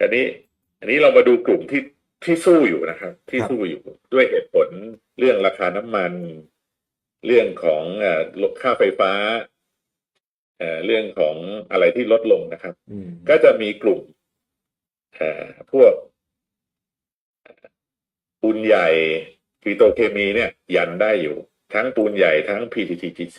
อันนี้ อันนี้เรามาดูกลุ่มที่ที่สู้อยู่นะครับ ที่ครับสู้อยู่ด้วยเหตุผลเรื่องราคาน้ำมัน เรื่องของเอ่อลดค่าไฟฟ้าเอ่อเรื่องของอะไรที่ลดลงนะครับอืมก็จะมีกลุ่มเอ่อพวกปูนใหญ่ปิโตรเคมีเนี่ย ยันได้อยู่ ทั้งปูนใหญ่ทั้ง PTTGC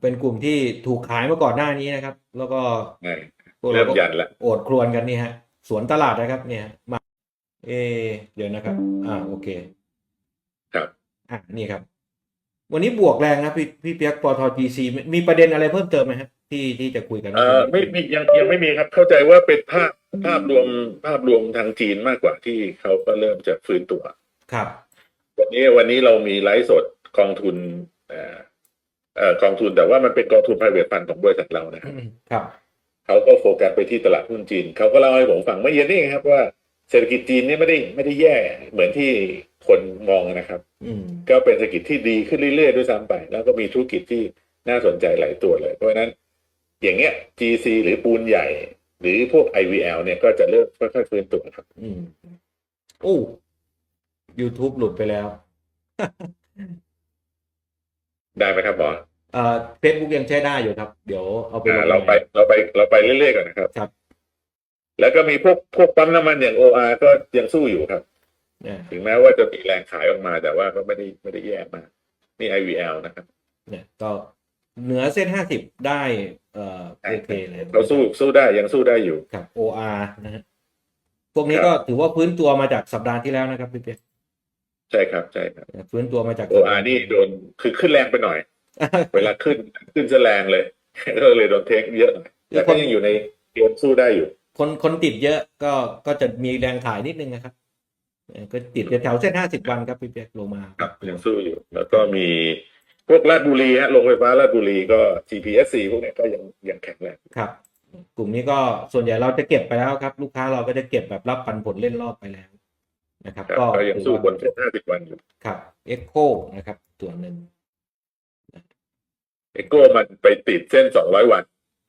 เป็นกลุ่มที่ถูกขายมาก่อนหน้านี้นะครับ แล้วก็ไงพวก เริ่เรามก็ยันละโอดครวนกันนี่ฮะ สวนตลาดนะครับ เนี่ย มา เอะเดี๋ยวนะครับ อ่า โอเค ครับ อ่านี่ครับ วันนี้บวกแรงนะพี่พี่เปียกปทจีซีมีประเด็นอะไรเพิ่มเติมไหมครับที่ที่จะคุยกันเอ่อไม่มียังยังไม่มีครับ เข้าใจว่าเป็นภาพภาพรวมภาพรวมทางจีนมากกว่าที่เขาก็เริ่มจะฟื้นตัว ครับ วันนี้วันนี้เรามีไลฟ์สดกองทุนเอ่อเอ่อกองทุนแต่ว่ามันเป็นกองทุน private fund ของบริษัทเรานะครับครับ เขาก็โฟกัสไปที่ตลาดหุ้นจีน เขาก็เล่าให้ผมฟังเมื่อเย็นนี่เองครับว่าเศรษฐกิจจีนเนี่ยไม่ได้ไม่ได้แย่เหมือนที่คนมองนะครับอืมก็เป็นเศรษฐกิจที่ดีขึ้นเรื่อยๆด้วยซ้ำไป แล้วก็มีธุรกิจที่น่าสนใจหลายตัวเลย เพราะฉะนั้น อย่างเงี้ย GC หรือปูนใหญ่ หรือพวก IVL เนี่ยก็จะเริ่มค่อยๆฟื้นตัวครับ อืมโอ้ YouTube หลุดไปแล้ว ได้ไหมครับหมอ เอ่อเฟซบุ๊กยังใช้ได้อยู่ครับ เดี๋ยวเอาไปลอ่างเราใหม่ไปเราไปเราไปเรื่อยๆก่อนนะครับ ครับ แล้วก็มีพวกพวกปั๊มน้ำมันอย่าง OR ก็ยังสู้อยู่ครับ เนี่ย ถึงแม้ว่าจะมีแรงขายออกมาแต่ว่าก็ไม่ได้ไม่ได้แย่มากนี่ IVL นะครับ เนี่ยก็เหนือเส้นห้าสิบได้ เอ่อโอเคเลยเราสู้สู้ได้ยังสู้ได้อยู่ครับ OR นะฮะพวกนี้ครับก็ถือว่าฟื้นตัวมาจากสัปดาห์ที่แล้วนะครับพี่เปียกใช่ครับใช่ครับฟื้นตัวมาจาก OR นี่โดนคือขึ้นแรงไปหน่อย เวลาขึ้นขึ้นจะแรงเลยก็เลยโดนเทคเยอะหน่อยแต่ก็ยังอยู่ในเกมสู้ได้อยู่ คนคนติดเยอะก็ก็จะมีแรงขายนิดนึงนะครับเอ่อก็ติดแถวๆเส้นห้าสิบวันครับพี่เปียกลงมาครับยังสู้อยู่ แล้วก็มีพวกลาดบุรีฮะโรงไฟฟ้าลาดบุรีก็ GPSC พวกเนี้ยก็ยังยังแข็งแรงครับ กลุ่มนี้ก็ส่วนใหญ่เราจะเก็บไปแล้วครับ ลูกค้าเราก็จะเก็บแบบรับปันผลเล่นรอบไปแล้วนะครับครับก็ก็ยังสู้ถือว่าบนเส้น50วันอยู่ครับเอ็กโคนะครับส่วนหนึ่งเอโก้มันไปติดเส้น200วัน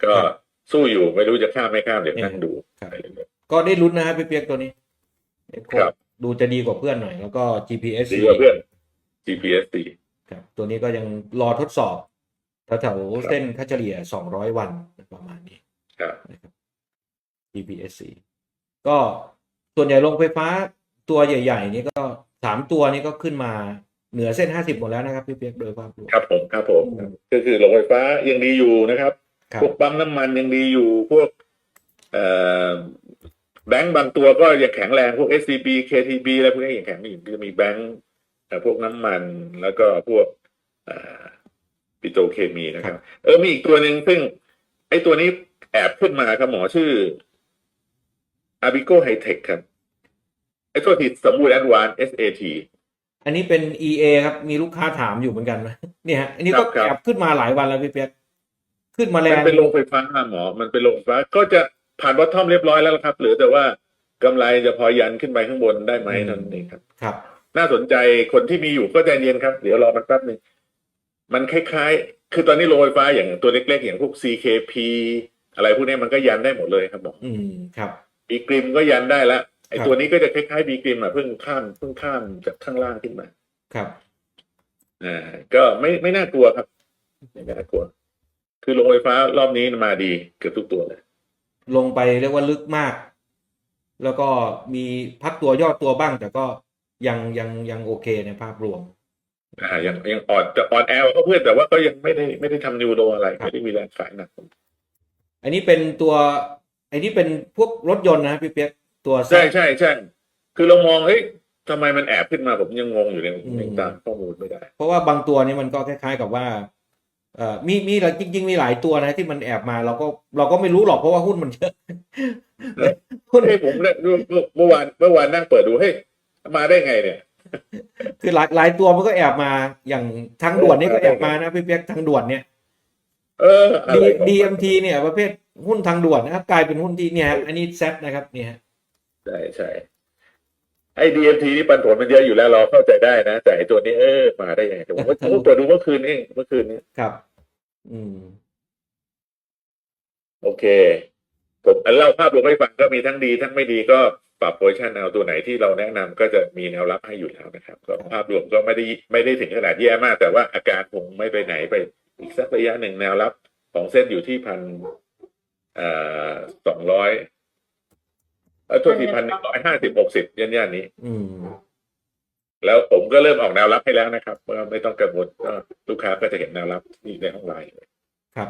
ก็ครับสู้อยู่ไม่รู้จะข้ามไม่ข้ามเดี๋ยวนั่งดูครับไปเรื่อยก็ได้ลุ้นนะครับพี่เปียกตัวนี้เอ็กโคครับดูจะดีกว่าเพื่อนหน่อย แล้วก็ GPS ๆดีกว่าเพื่อน GPSC ครับ ตัวนี้ก็ยังรอทดสอบแถวๆเส้นค่าเฉลี่ย200วันประมาณนี้ ครับนะครับ GPSC ก็ส่วนใหญ่โรงไฟฟ้าตัวใหญ่ ๆ นี่ก็สามตัวนี้ก็ขึ้นมา เหนือเส้น50หมดแล้วนะครับพี่เปียกโดยภาพรวมครับผมครับผมอืมก็คือโรงไฟฟ้ายังดีอยู่นะครับครับพวกปั๊มน้ำมันยังดีอยู่พวกเอ่อแบงก์บางตัวก็ยังแข็งแรงพวก SCB KTB อะไรพวกนี้ยังแข็งอยู่ก็จะมีแบงก์เอ่อพวกน้ำมันแล้วก็พวกเอ่อปิโตรเคมีนะครับ เออมีอีกตัวหนึ่งซึ่ง ไอ้ตัวนี้แอบขึ้นมาครับหมอชื่อ Abico High Tech ครับไอ้ตัวที่สมบูรณ์แอดวาน SAT อันนี้เป็น EA ครับ มีลูกค้าถามอยู่เหมือนกันนะเนี่ยฮะอันนี้ก็ครับ แอบขึ้นมาหลายวันแล้วพี่เปียกขึ้นมาแรมันงเป็นโรงไฟฟ้าหมอ มันเป็นโรงไฟฟ้า ก็จะผ่านบอททอมเรียบร้อยแล้วล่ะครับ เหลือแต่ว่ากำไรจะพอยันขึ้นไปข้างบนได้ไหมอืมเท่านั้นเองครับ ครับ น่าสนใจคนที่มีอยู่ก็ใจเย็นครับ เดี๋ยวรอมันแป๊บหนึ่งมันคล้ายๆ คือตอนนี้โรงไฟฟ้าอย่างตัวเล็กๆ อย่างพวก CKP อะไรพวกนี้มันก็ยันได้หมดเลยครับหมออืมครับบีกริมก็ยันได้แล้ว ไอ้ครับตัวนี้ก็จะคล้ายๆบีกริมอะเพิ่งข้ามเพิ่งข้ามจากข้างล่างขึ้นมา ครับอ่าก็ไม่ไม่น่ากลัวครับไม่น่ากลัว คือโรงไฟฟ้ารอบนี้มาดีเกือบทุกตัวเลย ลงไปเรียกว่าลึกมาก แล้วก็มีพักตัวย่อตัวบ้าง แต่ก็ยังยังยังโอเคในภาพรวมอ่ายังยังอ่อนจะอ่อนแอลก็เพื่อนแต่ว่าก็ยังไม่ได้ไม่ได้ทำนิวโรอะไรครับไม่ได้มีแรงขายหนักอันนี้เป็นตัวอันนี้เป็นพวกรถยนต์นะพี่เปียก ตัวใช่ใช่ใช่คือเรามองเฮ้ยทำไมมันแอบขึ้นมาผมยังงงอยู่เลยอืมยังตามข้อมูลไม่ได้ เพราะว่าบางตัวนี่มันก็คล้ายๆกับว่าเอ่อมีมีหลายจริงๆมีหลายตัวนะที่มันแอบมาเราก็เราก็ไม่รู้หรอกเพราะว่าหุ้นมันเยอะหุ้นเฮ้ยผมเนี่ยเมื่อวานเมื่อวานนั่งเปิดดูเฮ้ยมาได้ไงเนี่ย คือหลายหลายตัวมันก็แอบมาอย่างทางด่วนนี่ก็แอบมานะพี่เปียกทางด่วนเนี่ย เอออะไรดีของดีเอ็มทีเนี่ย ประเภทหุ้นทางด่วนนะครับ กลายเป็นหุ้นที่เนี่ยฮะอันนี้แซดนะครับเนี่ยฮะ ใช่ใช่ไอ้ดีเอ็มทีนี่ปันผลมันเยอะอยู่แล้วเราเข้าใจได้นะ แต่ไอ้ตัวนี้เออมาได้ยังไงแต่ผมว่าผมเปิดดูเมื่อคืนเองเมื่อคืนนี้ครับ อืม โอเค ผมเล่าภาพรวมให้ฟังก็มีทั้งดีทั้งไม่ดีก็ปรับโพซิชันเอาตัวไหนที่เราแนะนำก็จะมีแนวรับให้อยู่แล้วนะครับก็ภาพรวมก็ไม่ได้ไม่ได้ถึงขนาดแย่มาก แต่ว่าอาการคงไม่ไปไหนไป อีกสักระยะหนึ่งแนวรับ ของเส้นอยู่ที่พันเอ่อสองร้อย เออโทษทีพันหนึ่งร้อยห้าสิบหกสิบย่านย่านๆนี้ อืม แล้วผมก็เริ่มออกแนวรับให้แล้วนะครับก็ไม่ต้องกังวลก็ลูกค้าก็จะเห็นแนวรับที่ในห้องไลน์ครับ